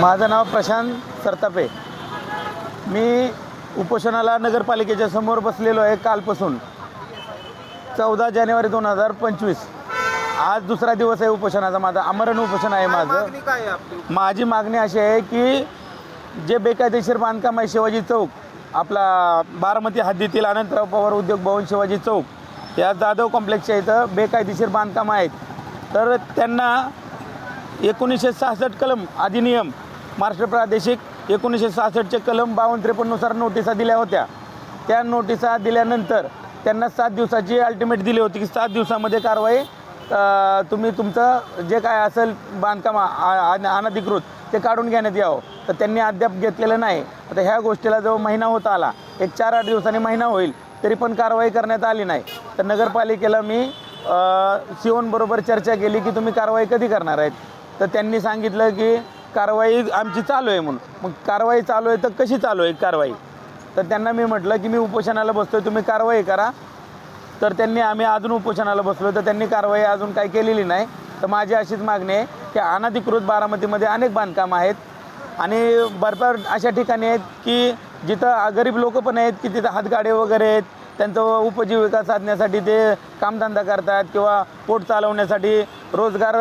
माझं नाव प्रशांत सरतापे. मी उपोषणाला नगरपालिकेच्या समोर बसलेलो आहे कालपासून. चौदा जानेवारी दोन हजार पंचवीस. आज दुसरा दिवस आहे उपोषणाचा माझा. आमरण उपोषण आहे माझं. माझी मागणी अशी आहे की जे बेकायदेशीर बांधकाम आहे शिवाजी चौक आपला बारामती हद्दीतील अनंतराव पवार उद्योग भवन शिवाजी चौक या जाधव कॉम्प्लेक्सच्या इथं बेकायदेशीर बांधकाम आहेत. तर त्यांना एकोणीसशे सहासष्ट कलम अधिनियम महाराष्ट्र प्रादेशिक एकोणीसशे सहासष्टचे कलम बावन्न त्रेपन्ननुसार नोटिसा दिल्या होत्या. त्या नोटिसा दिल्यानंतर त्यांना सात दिवसाची अल्टिमेट दिली होती की सात दिवसामध्ये कारवाई तुम्ही तुमचं जे काय असेल बांधकाम आ- अनधिकृत ते काढून घेण्यात यावं. तर त्यांनी अद्याप घेतलेलं नाही. आता ह्या गोष्टीला जो महिना होत आला. एक चार आठ दिवसांनी महिना होईल तरी पण कारवाई करण्यात आली नाही. तर नगरपालिकेला मी सिओनबरोबर चर्चा केली की तुम्ही कारवाई कधी करणार आहेत? तर त्यांनी सांगितलं की कारवाई आमची चालू आहे म्हणून. मग कारवाई चालू आहे तर कशी चालू आहे कारवाई? तर त्यांना मी म्हटलं की मी उपोषणाला बसतोय तुम्ही कारवाई करा. तर त्यांनी आम्ही अजून उपोषणाला बसलो तर त्यांनी कारवाई अजून काही केलेली नाही. तर माझी अशीच मागणी आहे की अनधिकृत बारामतीमध्ये अनेक बांधकाम आहेत. आणि भरपूर अशा ठिकाणी आहेत की जिथं गरीब लोक पण आहेत की तिथं हातगाडे वगैरे आहेत. त्यांचं उपजीविका साधण्यासाठी ते कामधंदा करतात किंवा पोट चालवण्यासाठी रोजगार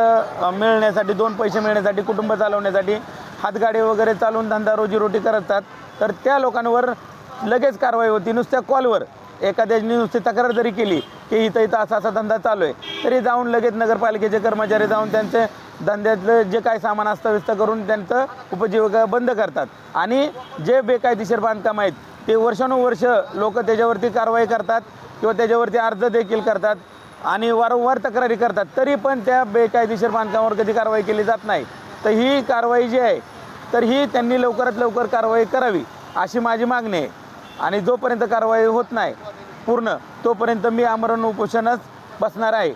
मिळण्यासाठी दोन पैसे मिळण्यासाठी कुटुंब चालवण्यासाठी हातगाडी वगैरे चालवून धंदा रोजीरोटी करतात. तर त्या लोकांवर लगेच कारवाई होती. नुसत्या कॉलवर एखाद्याने नुसती तक्रार जरी केली की इथं इथं असा असा धंदा चालू आहे तरी जाऊन लगेच नगरपालिकेचे कर्मचारी जाऊन त्यांचे धंद्यातलं जे काय सामान अस्ताव्यस्त करून त्यांचं उपजीविका बंद करतात. आणि जे बेकायदेशीर बांधकाम आहेत ते वर्षानुवर्ष लोक त्याच्यावरती कारवाई करतात किंवा त्याच्यावरती अर्ज देखील करतात आणि वारंवार तक्रारी करतात. तरी पण त्या बेकायदेशीर बांधकामावर कधी कारवाई केली जात नाही. तर ही कारवाई जी आहे तर ही त्यांनी लवकरात लवकर कारवाई करावी अशी माझी मागणी आहे. आणि जोपर्यंत कारवाई होत नाही पूर्ण तोपर्यंत मी आमरण उपोषणच बसणार आहे.